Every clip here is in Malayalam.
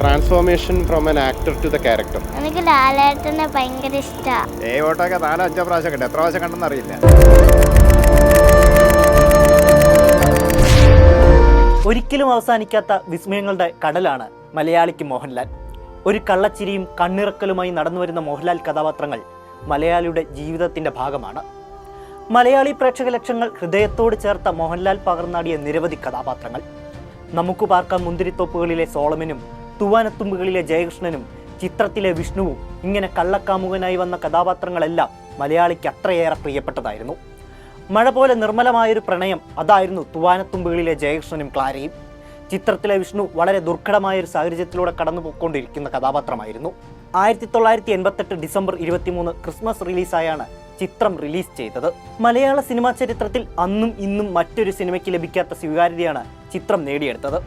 Transformation from an actor to the character എനിക്ക് ലാലേട്ടനെ ഭയങ്കര ഇഷ്ടമാണ് ഏ ഓട്ടൊക്കെ നാലോ അഞ്ചോ പ്രാവശ്യം കണ്ടു. എത്ര പ്രാവശ്യം കണ്ടെന്ന് അറിയില്ല. ഒരിക്കലും അവസാനിക്കാത്ത വിസ്മയങ്ങളുടെ കടലാണ് മലയാളിക്ക് മോഹൻലാൽ. ഒരു കള്ളച്ചിരിയും കണ്ണിറക്കലുമായി നടന്നു വരുന്ന മോഹൻലാൽ കഥാപാത്രങ്ങൾ മലയാളിയുടെ ജീവിതത്തിന്റെ ഭാഗമാണ്. മലയാളി പ്രേക്ഷക ലക്ഷങ്ങൾ ഹൃദയത്തോട് ചേർത്ത മോഹൻലാൽ പകർന്നാടിയ നിരവധി കഥാപാത്രങ്ങൾ. നമുക്ക് പാർക്കാം മുന്തിരിത്തോപ്പുകളിലെ സോളമനും തൂവാനത്തുമ്പുകളിലെ ജയകൃഷ്ണനും ചിത്രത്തിലെ വിഷ്ണുവും ഇങ്ങനെ കള്ളക്കാമുകനായി വന്ന കഥാപാത്രങ്ങളെല്ലാം മലയാളിക്ക് അത്രയേറെ പ്രിയപ്പെട്ടതായിരുന്നു. മഴ പോലെ നിർമ്മലമായൊരു പ്രണയം അതായിരുന്നു തുവാനത്തുമ്പുകളിലെ ജയകൃഷ്ണനും ക്ലാരയും. ചിത്രത്തിലെ വിഷ്ണു വളരെ ദുർഘടമായ ഒരു സാഹചര്യത്തിലൂടെ കടന്നു പോയിക്കൊണ്ടിരിക്കുന്ന കഥാപാത്രമായിരുന്നു. ആയിരത്തി തൊള്ളായിരത്തി എൺപത്തെട്ട് ഡിസംബർ ഇരുപത്തിമൂന്ന് ക്രിസ്മസ് റിലീസായാണ് ചിത്രം റിലീസ് ചെയ്തത്. മലയാള സിനിമാ ചരിത്രത്തിൽ അന്നും ഇന്നും മറ്റൊരു സിനിമയ്ക്ക് ലഭിക്കാത്ത സ്വീകാര്യതയാണ് ചിത്രം നേടിയെടുത്തത്.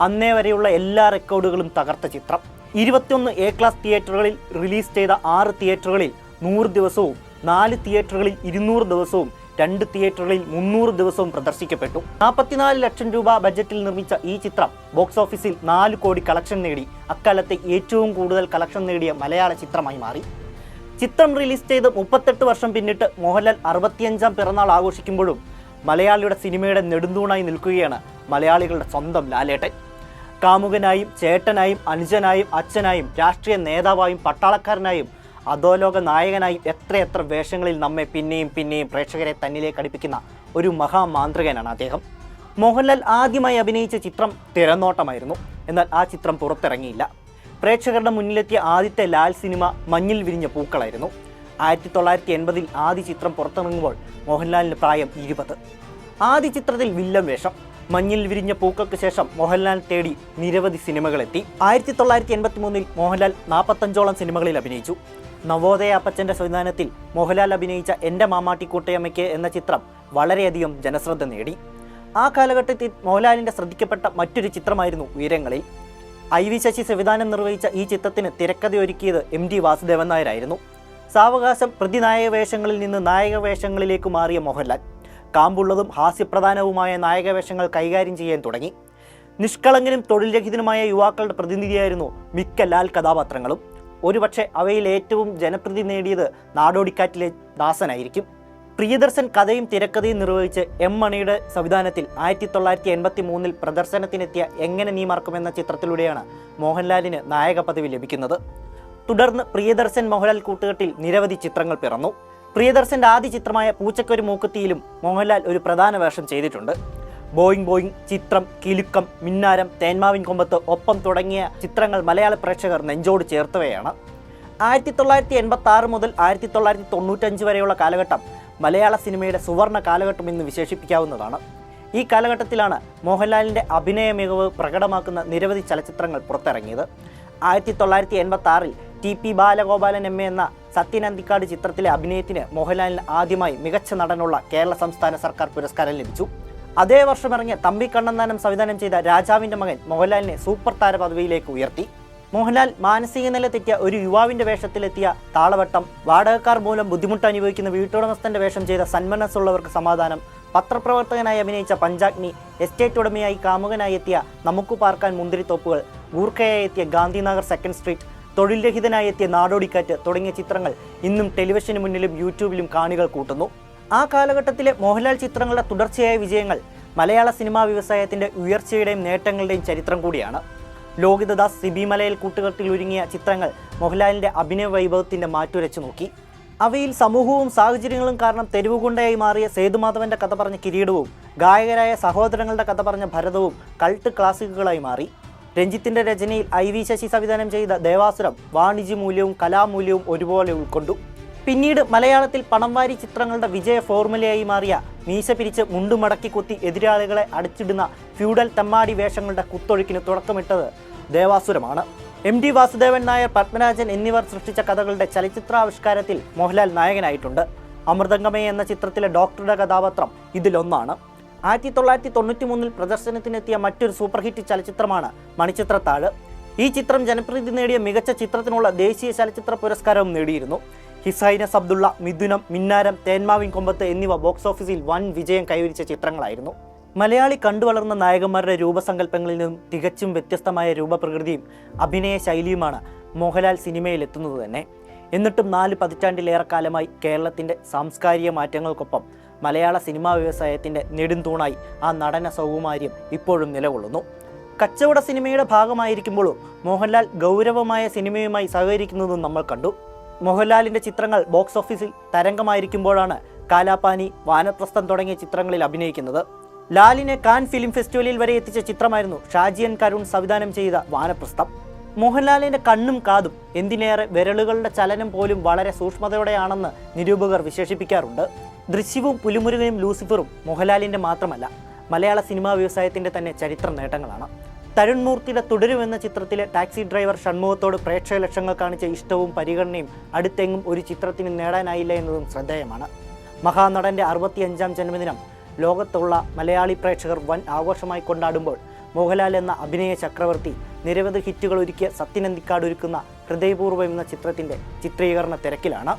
അന്നേ വരെയുള്ള എല്ലാ റെക്കോർഡുകളും തകർത്ത ചിത്രം. ഇരുപത്തിയൊന്ന് എ ക്ലാസ് തിയേറ്ററുകളിൽ റിലീസ് ചെയ്ത ആറ് തിയേറ്ററുകളിൽ നൂറ് ദിവസവും നാല് തിയേറ്ററുകളിൽ ഇരുന്നൂറ് ദിവസവും രണ്ട് തിയേറ്ററുകളിൽ മുന്നൂറ് ദിവസവും പ്രദർശിക്കപ്പെട്ടു. നാൽപ്പത്തിനാല് ലക്ഷം രൂപ ബജറ്റിൽ നിർമ്മിച്ച ഈ ചിത്രം ബോക്സ് ഓഫീസിൽ നാല് കോടി കളക്ഷൻ നേടി. അക്കാലത്തെ ഏറ്റവും കൂടുതൽ കളക്ഷൻ നേടിയ മലയാള ചിത്രമായി മാറി. ചിത്രം റിലീസ് ചെയ്ത് മുപ്പത്തെട്ട് വർഷം പിന്നിട്ട് മോഹൻലാൽ അറുപത്തിയഞ്ചാം പിറന്നാൾ ആഘോഷിക്കുമ്പോഴും മലയാളിയുടെ സിനിമയുടെ നെടുന്തൂണായി നിൽക്കുകയാണ് മലയാളികളുടെ സ്വന്തം ലാലേട്ടൻ. കാമുകനായും ചേട്ടനായും അനുജനായും അച്ഛനായും രാഷ്ട്രീയ നേതാവായും പട്ടാളക്കാരനായും അധോലോക നായകനായും എത്രയെത്ര വേഷങ്ങളിൽ നമ്മെ പിന്നെയും പിന്നെയും പ്രേക്ഷകരെ തന്നിലേക്ക് അടുപ്പിക്കുന്ന ഒരു മഹാമാന്ത്രികനാണ് അദ്ദേഹം. മോഹൻലാൽ ആദ്യമായി അഭിനയിച്ച ചിത്രം തിരനോട്ടമായിരുന്നു. എന്നാൽ ആ ചിത്രം പുറത്തിറങ്ങിയില്ല. പ്രേക്ഷകരുടെ മുന്നിലെത്തിയ ആദ്യത്തെ ലാൽ സിനിമ മഞ്ഞിൽ വിരിഞ്ഞ പൂക്കളായിരുന്നു. ആയിരത്തി തൊള്ളായിരത്തി എൺപതിൽ ആദ്യ ചിത്രം പുറത്തിറങ്ങുമ്പോൾ മോഹൻലാലിന് പ്രായം ഇരുപത്. ആദ്യ ചിത്രത്തിൽ വില്ലൻ വേഷം. മഞ്ഞിൽ വിരിഞ്ഞ പൂക്കൾക്ക് ശേഷം മോഹൻലാൽ തേടി നിരവധി സിനിമകളെത്തി. ആയിരത്തി തൊള്ളായിരത്തി എൺപത്തി മൂന്നിൽ മോഹൻലാൽ നാൽപ്പത്തഞ്ചോളം സിനിമകളിൽ അഭിനയിച്ചു. നവോദയ അപ്പച്ചന്റെ സംവിധാനത്തിൽ മോഹൻലാൽ അഭിനയിച്ച എന്റെ മാമാട്ടി കൂട്ടയമ്മയ്ക്ക് എന്ന ചിത്രം വളരെയധികം ജനശ്രദ്ധ നേടി. ആ കാലഘട്ടത്തിൽ മോഹൻലാലിന്റെ ശ്രദ്ധിക്കപ്പെട്ട മറ്റൊരു ചിത്രമായിരുന്നു ഉയരങ്ങളിൽ. ഐ വി ശശി സംവിധാനം നിർവഹിച്ച ഈ ചിത്രത്തിന് തിരക്കഥയൊരുക്കിയത് എം ടി വാസുദേവൻ നായരായിരുന്നു. സാവകാശം പ്രതിനായക വേഷങ്ങളിൽ നിന്ന് നായക വേഷങ്ങളിലേക്ക് മാറിയ മോഹൻലാൽ. കാമ്പുള്ളതും ഹാസ്യപ്രധാനവുമായ നായകവേഷങ്ങൾ കൈകാര്യം ചെയ്യാൻ തുടങ്ങി. നിഷ്കളങ്കനും തൊഴിൽ രഹിതനുമായ യുവാക്കളുടെ പ്രതിനിധിയായിരുന്നു മിക്ക ലാൽ കഥാപാത്രങ്ങളും. ഒരുപക്ഷെ അവയിൽ ഏറ്റവും ജനപ്രീതി നേടിയത് നാടോടിക്കാറ്റിലെ ദാസനായിരിക്കും. പ്രിയദർശൻ കഥയും തിരക്കഥയും നിർവഹിച്ച് എം മണിയുടെ സംവിധാനത്തിൽ ആയിരത്തി തൊള്ളായിരത്തി എൺപത്തി മൂന്നിൽ പ്രദർശനത്തിനെത്തിയ എങ്ങനെ നീ മറക്കുമെന്ന ചിത്രത്തിലൂടെയാണ് മോഹൻലാലിന് നായക പദവി ലഭിക്കുന്നത്. തുടർന്ന് പ്രിയദർശൻ മോഹൻലാൽ കൂട്ടുകെട്ടിൽ നിരവധി ചിത്രങ്ങൾ പിറന്നു. പ്രിയദർശന്റെ ആദ്യ ചിത്രമായ പൂച്ചക്കൊരു മൂക്കുത്തിയിലും മോഹൻലാൽ ഒരു പ്രധാന വേഷം ചെയ്തിട്ടുണ്ട്. ബോയിങ് ബോയിങ് ചിത്രം കിലുക്കം മിന്നാരം തേന്മാവിൻ കൊമ്പത്ത് ഒപ്പം തുടങ്ങിയ ചിത്രങ്ങൾ മലയാള പ്രേക്ഷകർ നെഞ്ചോട് ചേർത്തവയാണ്. ആയിരത്തി തൊള്ളായിരത്തി എൺപത്തി ആറ് മുതൽ ആയിരത്തി തൊള്ളായിരത്തി തൊണ്ണൂറ്റഞ്ച് വരെയുള്ള കാലഘട്ടം മലയാള സിനിമയുടെ സുവർണ കാലഘട്ടം എന്ന് വിശേഷിപ്പിക്കാവുന്നതാണ്. ഈ കാലഘട്ടത്തിലാണ് മോഹൻലാലിന്റെ അഭിനയ മികവ് പ്രകടമാക്കുന്ന നിരവധി ചലച്ചിത്രങ്ങൾ പുറത്തിറങ്ങിയത്. ആയിരത്തി തൊള്ളായിരത്തി എൺപത്തി ആറിൽ ടി പി ബാലഗോപാലൻ എ എന്ന സത്യൻ അന്തിക്കാട് ചിത്രത്തിലെ അഭിനയത്തിന് മോഹൻലാലിന് ആദ്യമായി മികച്ച നടനുള്ള കേരള സംസ്ഥാന സർക്കാർ പുരസ്കാരം ലഭിച്ചു. അതേ വർഷം ഇറങ്ങിയ തമ്പി കണ്ണന്താനം സംവിധാനം ചെയ്ത രാജാവിന്റെ മകൻ മോഹൻലാലിനെ സൂപ്പർ താര പദവിയിലേക്ക് ഉയർത്തി. മോഹൻലാൽ മാനസിക നില തെറ്റിയ ഒരു യുവാവിന്റെ വേഷത്തിലെത്തിയ താളവട്ടം വാടകക്കാർ മൂലം ബുദ്ധിമുട്ട് അനുഭവിക്കുന്ന വീട്ടുടമസ്ഥന്റെ വേഷം ചെയ്ത സന്മനസ്സുള്ളവർക്ക് സമാധാനം പത്രപ്രവർത്തകനായി അഭിനയിച്ച പഞ്ചാഗ്നി എസ്റ്റേറ്റ് ഉടമയായി കാമുകനായി എത്തിയ നമുക്ക് പാർക്കാൻ മുന്തിരിത്തോപ്പുകൾ ഗൂർഖയായി എത്തിയ ഗാന്ധിനഗർ സെക്കൻഡ് സ്ട്രീറ്റ് തൊഴിൽ രഹിതനായി എത്തിയ നാടോടിക്കാറ്റ് തുടങ്ങിയ ചിത്രങ്ങൾ ഇന്നും ടെലിവിഷന് മുന്നിലും യൂട്യൂബിലും കാണികൾ കൂട്ടുന്നു. ആ കാലഘട്ടത്തിലെ മോഹൻലാൽ ചിത്രങ്ങളുടെ തുടർച്ചയായ വിജയങ്ങൾ മലയാള സിനിമാ വ്യവസായത്തിന്റെ ഉയർച്ചയുടെയും നേട്ടങ്ങളുടെയും ചരിത്രം കൂടിയാണ്. ലോകിതദാസ് സിബി മലയിൽ കൂട്ടുകെട്ടിൽ ഒരുങ്ങിയ ചിത്രങ്ങൾ മോഹൻലാലിന്റെ അഭിനയ വൈഭവത്തിന്റെ മാറ്റുരച്ചു നോക്കി. അവയിൽ സമൂഹവും സാഹചര്യങ്ങളും കാരണം തെരുവുകൊണ്ടയായി മാറിയ സേതുമാധവന്റെ കഥ പറഞ്ഞ കിരീടവും ഗായകരായ സഹോദരങ്ങളുടെ കഥ പറഞ്ഞ ഭരതവും കൾട്ട് ക്ലാസിക്കുകളായി മാറി. രഞ്ജിത്തിന്റെ രചനയിൽ ഐ വി ശശി സംവിധാനം ചെയ്ത ദേവാസുരം വാണിജ്യ മൂല്യവും കലാമൂല്യവും ഒരുപോലെ ഉൾക്കൊണ്ടു. പിന്നീട് മലയാളത്തിൽ പണം വാരി ചിത്രങ്ങളുടെ വിജയ ഫോർമുലയായി മാറിയ മീശ പിരിച്ച് മുണ്ടുമടക്കി കുത്തി എതിരാളികളെ അടിച്ചിടുന്ന ഫ്യൂഡൽ തമ്മാടി വേഷങ്ങളുടെ കുത്തൊഴുക്കിന് തുടക്കമിട്ടത് ദേവാസുരമാണ്. എം ഡി വാസുദേവൻ നായർ പത്മരാജൻ എന്നിവർ സൃഷ്ടിച്ച കഥകളുടെ ചലച്ചിത്രാവിഷ്കാരത്തിൽ മോഹൻലാൽ നായകനായിട്ടുണ്ട്. അമൃതംഗമേ എന്ന ചിത്രത്തിലെ ഡോക്ടറുടെ കഥാപാത്രം ഇതിലൊന്നാണ്. ആയിരത്തി തൊള്ളായിരത്തി തൊണ്ണൂറ്റി മൂന്നിൽ പ്രദർശനത്തിനെത്തിയ മറ്റൊരു സൂപ്പർ ഹിറ്റ് ചലച്ചിത്രമാണ് മണിച്ചിത്രത്താഴ്. ഈ ചിത്രം ജനപ്രീതി നേടിയ മികച്ച ചിത്രത്തിനുള്ള ദേശീയ ചലച്ചിത്ര പുരസ്കാരവും നേടിയിരുന്നു. ഹിസൈനസ് അബ്ദുള്ള മിഥുനം മിന്നാരം തേന്മാവിൻ കൊമ്പത്ത് എന്നിവ ബോക്സ് ഓഫീസിൽ വൻ വിജയം കൈവരിച്ച ചിത്രങ്ങളായിരുന്നു. മലയാളി കണ്ടുവളർന്ന നായകന്മാരുടെ രൂപസങ്കല്പങ്ങളിൽ നിന്നും തികച്ചും വ്യത്യസ്തമായ രൂപപ്രകൃതിയും അഭിനയ ശൈലിയുമാണ് മോഹൻലാൽ സിനിമയിൽ എത്തുന്നത് തന്നെ. എന്നിട്ടും നാല് പതിറ്റാണ്ടിലേറെ കാലമായി കേരളത്തിന്റെ സാംസ്കാരിക മാറ്റങ്ങൾക്കൊപ്പം മലയാള സിനിമാ വ്യവസായത്തിന്റെ നെടുംതൂണായി ആ നടന സൗകുമാര്യം ഇപ്പോഴും നിലകൊള്ളുന്നു. കച്ചവട സിനിമയുടെ ഭാഗമായിരിക്കുമ്പോഴും മോഹൻലാൽ ഗൗരവമായ സിനിമയുമായി സഹകരിക്കുന്നതും നമ്മൾ കണ്ടു. മോഹൻലാലിന്റെ ചിത്രങ്ങൾ ബോക്സ് ഓഫീസിൽ തരംഗമായിരിക്കുമ്പോഴാണ് കാലാപാനി വാനപ്രസ്ഥം തുടങ്ങിയ ചിത്രങ്ങളിൽ അഭിനയിക്കുന്നത്. ലാലിനെ കാൻ ഫിലിം ഫെസ്റ്റിവലിൽ വരെ എത്തിച്ച ചിത്രമായിരുന്നു ഷാജിയൻ കരുൺ സംവിധാനം ചെയ്ത വാനപ്രസ്ഥം. മോഹൻലാലിന്റെ കണ്ണും കാതും എന്തിനേറെ വിരലുകളുടെ ചലനം പോലും വളരെ സൂക്ഷ്മതയോടെയാണെന്ന് നിരൂപകർ വിശേഷിപ്പിക്കാറുണ്ട്. ദൃശ്യവും പുലിമുരുകയും ലൂസിഫറും മോഹൻലാലിന്റെ മാത്രമല്ല മലയാള സിനിമാ വ്യവസായത്തിന്റെ തന്നെ ചരിത്ര നേട്ടങ്ങളാണ്. തരുൺ മൂർത്തിയുടെ തുടരും എന്ന ചിത്രത്തിലെ ടാക്സി ഡ്രൈവർ ഷൺമുഖത്തോട് പ്രേക്ഷക ലക്ഷങ്ങൾ കാണിച്ച ഇഷ്ടവും പരിഗണനയും അടുത്തെങ്ങും ഒരു ചിത്രത്തിന് നേടാനായില്ല എന്നതും ശ്രദ്ധേയമാണ്. മഹാനടന്റെ അറുപത്തിയഞ്ചാം ജന്മദിനം ലോകത്തുള്ള മലയാളി പ്രേക്ഷകർ വൻ ആഘോഷമായി കൊണ്ടാടുമ്പോൾ മോഹൻലാൽ എന്ന അഭിനയ ചക്രവർത്തി നിരവധി ഹിറ്റുകൾ ഒരുക്കിയ സത്യനന്ദിക്കാട് ഒരുക്കുന്ന ഹൃദയപൂർവം എന്ന ചിത്രത്തിന്റെ ചിത്രീകരണ തിരക്കിലാണ്.